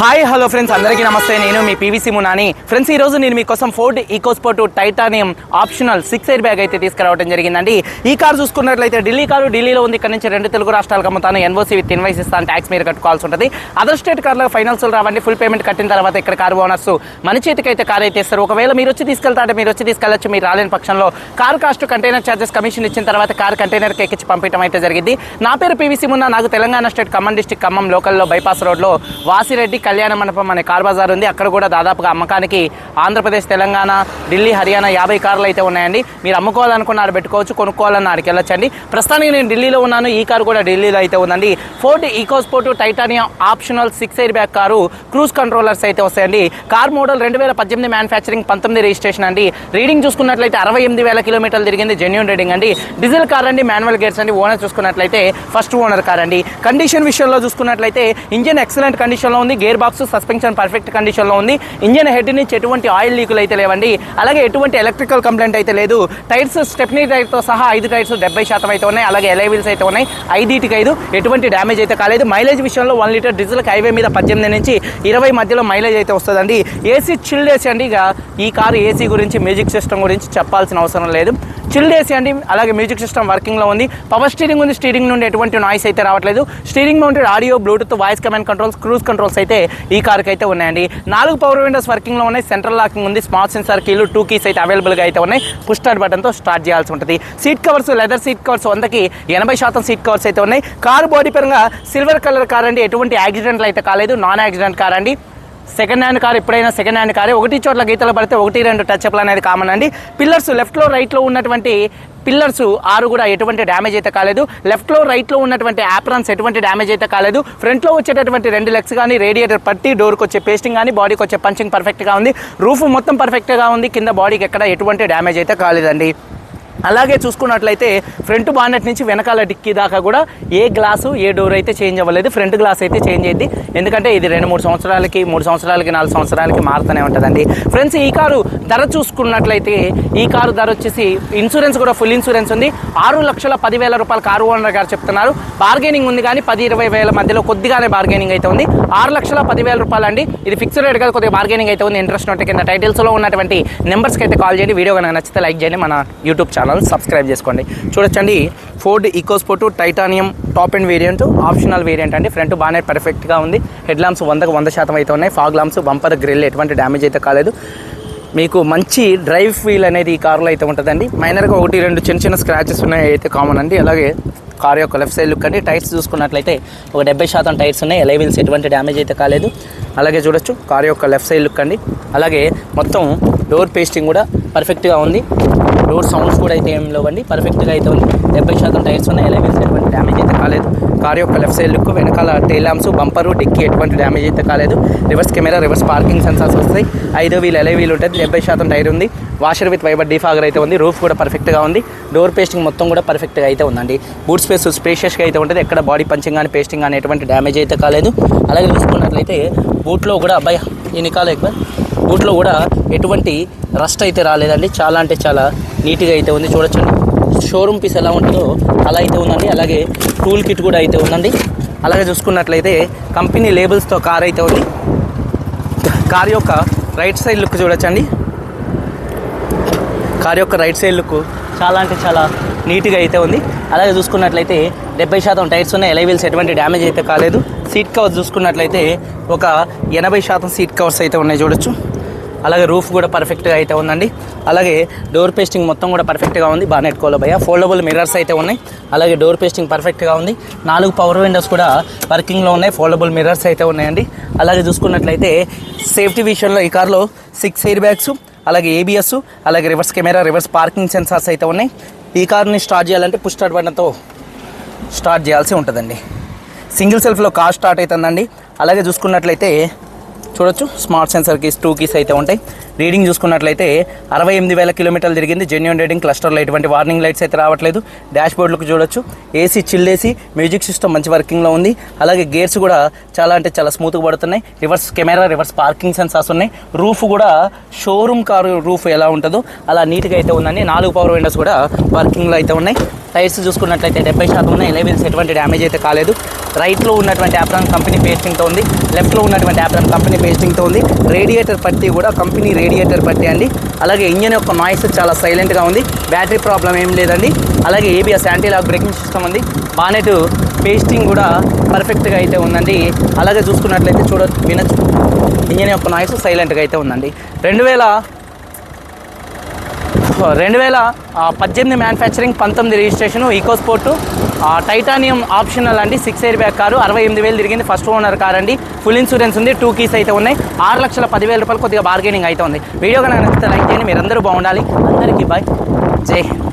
Hi hello friends. అందరికీ నమస్తే. నేను మీ పీవీసీ మునాని. ఫ్రెండ్స్ ఈ రోజు నేను మీకోసం Ford EcoSport Titanium optional six air bag అయితే తీసుకురావడం జరిగిందండి. ఈ కార్ చూసుకున్నట్లయితే ఢిల్లీ కారు ఢిల్లీలో ఉంది. ఇక్కడ నుంచి రెండు తెలుగు రాష్ట్రాలకు అమ్ముతాను. ఎన్ఓసీ విత్ ఇన్వైస్ ఇస్తాను ట్యాక్స్ మీరు కట్టుకోవాల్సి ఉంటుంది. అదర్ స్టేట్ కార్లో ఫైనాన్స్ రావండి. ఫుల్ పేమెంట్ కట్టిన తర్వాత ఇక్కడ కార్ ఓనర్స్ మన చేతికి అయితే కార్ అయితే ఇస్తారు. ఒకవేళ మీరు వచ్చి తీసుకెళ్తారంటే మీరు వచ్చి తీసుకెళ్ళచ్చు. మీరు రాలేని పక్షంలో car cost container charges commission ఇచ్చిన తర్వాత కార్ కంటైనర్కి ఎక్కించి పంపించడం అయితే జరిగింది. నా పేరు పీవీసీ మున్నా. నాకు తెలంగాణ స్టేట్ ఖమ్మం డిస్టిక్ ఖమ్మం లోకల్లో బైపాస్ రోడ్లో వాసిరెడ్డి కళ్యాణ మండపం అనే కార్ బజార్ ఉంది. అక్కడ కూడా దాదాపుగా అమ్మకానికి ఆంధ్రప్రదేశ్ తెలంగాణ ఢిల్లీ హర్యానా యాభై కార్లు అయితే ఉన్నాయండి. మీరు అమ్ముకోవాలనుకున్న ఆడ పెట్టుకోవచ్చు కొనుక్కోవాలన్న ఆడికి వెళ్ళొచ్చండి. ప్రస్తుతానికి నేను ఢిల్లీలో ఉన్నాను. ఈ కారు కూడా ఢిల్లీలో అయితే ఉందండి. Ford EcoSport Titanium optional six air bag car cruise controllers అయితే వస్తాయండి. కార్ మోడల్ రెండు వేల పద్దెనిమిది మ్యానుఫ్యాక్చరింగ్ పంతొమ్మిది రిజిస్ట్రేషన్ అండి. రీడింగ్ చూసుకున్నట్లయితే అరవై ఎనిమిది వేల కిలోమీటర్లు తిరిగింది జెన్యున్ రీడింగ్ అండి. డీజిల్ కార్ అండి మాన్యువల్ గేర్స్ అండి. ఓనర్ చూసుకున్నట్లయితే ఫస్ట్ ఓనర్ కార్ అండి. కండిషన్ విషయంలో చూసుకున్నట్లయితే ఇంజిన్ ఎక్సలెంట్ కండిషన్లో ఉంది. గేర్ బాక్స్ సస్పెన్షన్ పర్ఫెక్ట్ కండిషన్లో ఉంది. ఇంజిన్ హెడ్ నుంచి ఎటువంటి ఆయిల్ లీకులు అయితే లేవండి. అలాగే ఎటువంటి ఎలక్ట్రికల్ కంప్లైంట్ అయితే లేదు. టైర్స్ స్టెప్నీ టైర్తో సహా ఐదు టైర్స్ డెబ్బై శాతం అయితే ఉన్నాయి. అలాగే ఎలైవిల్స్ అయితే ఉన్నాయి. ఐదుటికి ఐదు. ఎటువంటి డ్యామేజ్ అయితే కాలేదు. మైలేజ్ విషయంలో వన్ లీటర్ డీజిల్కి హైవే మీద పద్దెనిమిది నుంచి ఇరవై మధ్యలో మైలేజ్ అయితే వస్తుందండి. ఏసీ చిల్డ్ ఏసీ అండి. ఇక ఈ కారు ఏసీ గురించి మ్యూజిక్ సిస్టమ్ గురించి చెప్పాల్సిన అవసరం లేదు. చిల్డ్ ఏసీ అండి. అలాగే మ్యూజిక్ సిస్టమ్ వర్కింగ్లో ఉంది. పవర్ స్టీరింగ్ ఉంది. స్టీరింగ్ నుండి ఎటువంటి నాయిస్ అయితే రావట్లేదు. Steering mounted audio Bluetooth voice command controls cruise controls అయితే ఈ కార్కి అయితే ఉన్నాయండి. నాలుగు పవర్ విండోస్ వర్కింగ్లో ఉన్నాయి. సెంట్రల్ లాకింగ్ ఉంది. స్మార్ట్ సెన్సార్ కీలు టూ కీస్ అయితే అవైలబుల్గా అయితే ఉన్నాయి. పుష్ స్టార్ట్ బటన్తో స్టార్ట్ చేయాల్సి ఉంటుంది. Seat covers leather seat covers వందకి ఎనభై శాతం సీట్ కవర్స్ అయితే ఉన్నాయి. కారు బాడీ పరంగా సిల్వర్ కలర్ కార్ అండి. ఎటువంటి యాక్సిడెంట్లు అయితే కాలేదు. నాన్ యాక్సిడెంట్ కార్ అండి. సెకండ్ హ్యాండ్ కార్ ఎప్పుడైనా సెకండ్ హ్యాండ్ కారే ఒకటి చోట్ల గీతలు పడితే ఒకటి రెండు టచ్అప్లు అనేది కామన్ అండి. పిల్లర్స్ లెఫ్ట్లో రైట్లో ఉన్నటువంటి పిల్లర్స్ ఆరు కూడా ఎటువంటి డ్యామేజ్ అయితే కాలేదు. లెఫ్ట్లో రైట్లో ఉన్నటువంటి యాప్రాన్స్ ఎటువంటి డ్యామేజ్ అయితే కాలేదు. ఫ్రంట్లో వచ్చేటటువంటి రెండు లెగ్స్ కానీ రేడియేటర్ పట్టి డోర్కి వచ్చే పేస్టింగ్ కానీ బాడీకి వచ్చే పంచింగ్ పర్ఫెక్ట్గా ఉంది. రూఫ్ మొత్తం పర్ఫెక్ట్గా ఉంది. కింద బాడీకి ఎక్కడ ఎటువంటి డ్యామేజ్ అయితే కాలేదండి. అలాగే చూసుకున్నట్లయితే ఫ్రంట్ బానెట్ నుంచి వెనకాల డిక్కీ దాకా కూడా ఏ గ్లాసు ఏ డోర్ అయితే చేంజ్ అవ్వలేదు ఫ్రంట్ గ్లాస్ అయితే చేంజ్ అయింది. ఎందుకంటే ఇది రెండు మూడు సంవత్సరాలకి మూడు సంవత్సరాలకి నాలుగు సంవత్సరాలకి మారుతూనే ఉంటుందండి. ఫ్రెండ్స్ ఈ కారు ధర చూసుకున్నట్లయితే ఈ కారు ధర వచ్చేసి ఇన్సూరెన్స్ కూడా ఫుల్ ఇన్సూరెన్స్ ఉంది. ఆరు లక్షల పదివేల రూపాయల కారు ఓనర్ గారు చెప్తున్నారు. బార్గెనింగ్ ఉంది కానీ పది ఇరవై వేల మధ్యలో కొద్దిగానే బార్గెనింగ్ అయితే ఉంది. ఆరు లక్షల పదివేల రూపాయలు అండి. ఇది ఫిక్స్డ్ రేట్ కాదు కొద్దిగా బార్గెనింగ్ అయితే ఉంది. ఇంట్రెస్ట్ ఉంటే కింద టైటిల్స్లో ఉన్నటువంటి నెంబర్స్కి అయితే కాల్ చేయండి. వీడియో కనుక నచ్చితే లైక్ చేయండి మన యూట్యూబ్ ఛానల్. సబ్స్క్రైబ్ చేసుకోండి. చూడొచ్చండి Ford EcoSport Titanium top and variant optional variant అండి. ఫ్రంట్ బాగానే పర్ఫెక్ట్గా ఉంది. హెడ్ లాంప్స్ వందకు వంద శాతం అయితే ఉన్నాయి. ఫాగ్ లాంప్స్ బంపర్ గ్రిల్ ఎటువంటి డ్యామేజ్ అయితే కాలేదు. మీకు మంచి డ్రైవ్ ఫీల్ అనేది ఈ కారులో అయితే ఉంటుందండి. మైనర్గా ఒకటి రెండు చిన్న చిన్న స్క్రాచెస్ ఉన్నాయి అయితే కామన్ అండి. అలాగే కార్ యొక్క లెఫ్ట్ సైడ్ లుక్ అండి. టైర్స్ చూసుకున్నట్లయితే ఒక డెబ్బై శాతం టైర్స్ ఉన్నాయి. ఎలైవిల్స్ ఎటువంటి డ్యామేజ్ అయితే కాలేదు. అలాగే చూడొచ్చు కార్ యొక్క లెఫ్ట్ సైడ్ లుక్ అండి. అలాగే మొత్తం డోర్ పేస్టింగ్ కూడా పర్ఫెక్ట్గా ఉంది. డోర్ సౌండ్స్ కూడా అయితే ఏం లేవండి. పర్ఫెక్ట్గా అయితే ఉంది. డెబ్బై శాతం టైర్స్ ఉన్నాయి. ఎలై వీల్స్ ఎటువంటి డ్యామేజ్ అయితే కాలేదు. కార్ యొక్క లెఫ్ట్ సైడ్ లుక్ వెనకాల టైల్ ల్యాంప్స్ బంపరు డిక్కీ ఎటువంటి డ్యామేజ్ అయితే కాలేదు. Reverse camera reverse parking sensors వస్తాయి. ఐదో వీల్ ఎలై వీల్ ఉంటుంది. డెబ్బై శాతం టైర్ ఉంది. వాషర్ విత్ వైబర్ డీఫాగర్ అయితే ఉంది. రూఫ్ కూడా పర్ఫెక్ట్గా ఉంది. డోర్ పేస్టింగ్ మొత్తం కూడా పర్ఫెక్ట్గా అయితే ఉందండి. బూట్ స్పేస్ స్పేషియస్గా అయితే ఉంటుంది. ఎక్కడ బాడీ పంచింగ్ కానీ పేస్టింగ్ కానీ ఎటువంటి డ్యామేజ్ అయితే కాలేదు. అలాగే చూసుకున్నట్లయితే బూట్లో కూడా అబ్బాయి ఈ ఎక్కువ. బూట్లో కూడా ఎటువంటి రస్ట్ అయితే రాలేదండి. చాలా అంటే చాలా నీట్గా అయితే ఉంది. చూడొచ్చండి. షోరూమ్ పీస్ ఎలా ఉంటుందో అలా అయితే ఉందండి. అలాగే టూల్ కిట్ కూడా అయితే ఉందండి. అలాగే చూసుకున్నట్లయితే కంపెనీ లేబుల్స్తో కార్ అయితే ఉంది. కార్ యొక్క రైట్ సైడ్ లుక్ చూడొచ్చండి. కార్ యొక్క రైట్ సైడ్ లుక్ చాలా అంటే చాలా నీట్గా అయితే ఉంది. అలాగే చూసుకున్నట్లయితే డెబ్బై శాతం టైర్స్ ఉన్నాయి. ఎలైవీల్స్ ఎటువంటి డ్యామేజ్ అయితే కాలేదు. సీట్ కవర్స్ చూసుకున్నట్లయితే ఒక ఎనభై శాతం సీట్ కవర్స్ అయితే ఉన్నాయి. చూడొచ్చు. అలాగే రూఫ్ కూడా పర్ఫెక్ట్గా అయితే ఉందండి. అలాగే డోర్ పేస్టింగ్ మొత్తం కూడా పర్ఫెక్ట్గా ఉంది. బాగా నెట్టుకోవాలి భయ ఫోల్డబుల్ మిర్రర్స్ అయితే ఉన్నాయి. అలాగే డోర్ పేస్టింగ్ పర్ఫెక్ట్గా ఉంది. నాలుగు పవర్ విండోస్ కూడా వర్కింగ్లో ఉన్నాయి. ఫోల్డబుల్ మిర్రర్స్ అయితే ఉన్నాయండి. అలాగే చూసుకున్నట్లయితే సేఫ్టీ విషయంలో ఈ కార్లో సిక్స్ ఎయిర్ బ్యాగ్స్ అలాగే ఏబిఎస్ అలాగే reverse camera reverse parking sensors అయితే ఉన్నాయి. ఈ కార్ని స్టార్ట్ చేయాలంటే పుష్ స్టార్ట్ బటన్తో స్టార్ట్ చేయాల్సి ఉంటుందండి. సింగిల్ సెల్ఫ్లో కార్ స్టార్ట్ అవుతుందండి. అలాగే చూసుకున్నట్లయితే చూడొచ్చు. Smart sensor keys two keys అయితే ఉంటాయి. రీడింగ్ చూసుకున్నట్లయితే అరవై ఎనిమిది వేల కిలోమీటర్లు తిరిగింది. జెన్యున్ రీడింగ్ క్లస్టర్లో ఎటువంటి వార్నింగ్ లైట్స్ అయితే రావట్లేదు. డాష్ బోర్డులకు చూడొచ్చు. AC chill AC music system మంచి వర్కింగ్లో ఉంది. అలాగే గేర్స్ కూడా చాలా అంటే చాలా స్మూత్గా పడుతున్నాయి. Reverse camera reverse parking sensors ఉన్నాయి. రూఫ్ కూడా షోరూమ్ కారు రూఫ్ ఎలా ఉంటుందో అలా నీట్గా అయితే ఉందని నాలుగు పవర్ విండోస్ కూడా వర్కింగ్లో అయితే ఉన్నాయి. టైర్స్ చూసుకున్నట్లయితే డెబ్బై శాతం ఉన్నాయి. ఎలై ఎటువంటి డ్యామేజ్ అయితే కాలేదు. రైట్లో ఉన్నటువంటి యాప్రాన్ కంపెనీ పేస్టింగ్తో ఉంది. లెఫ్ట్లో ఉన్నటువంటి యాప్రాన్ కంపెనీ పేస్టింగ్తో ఉంది. రేడియేటర్ పట్టి కూడా కంపెనీ రేడియేటర్ పట్టి అండి. అలాగే ఇంజన్ యొక్క నాయిస్ చాలా సైలెంట్గా ఉంది. బ్యాటరీ ప్రాబ్లం ఏం లేదండి. అలాగే ABS anti lock braking system ఉంది. బానెట్ పేస్టింగ్ కూడా పర్ఫెక్ట్గా అయితే ఉందండి. అలాగే చూసుకున్నట్లయితే చూడ వినొచ్చు. ఇంజన్ యొక్క నాయిస్ సైలెంట్గా అయితే ఉందండి. రెండు వేల రెండు వేల పద్దెనిమిది మ్యానుఫ్యాక్చరింగ్ పంతొమ్మిది registration EcoSport titanium optional అండి సిక్స్ ఎయిర్ బ్యాగ్ కారు అరవై ఎనిమిది వేలు తిరిగింది. ఫస్ట్ ఓనర్ కార్ అండి. ఫుల్ ఇన్సూరెన్స్ ఉంది టూ కీస్ అయితే ఉన్నాయి. ఆరు లక్షల పదివేల రూపాయలు కొద్దిగా బార్గెనింగ్ అయితే ఉంది. వీడియో కనుక నచ్చితే లైక్ చేయండి మీరందరూ బాగుండాలి. అందరికీ బాయ్ జై హింద్.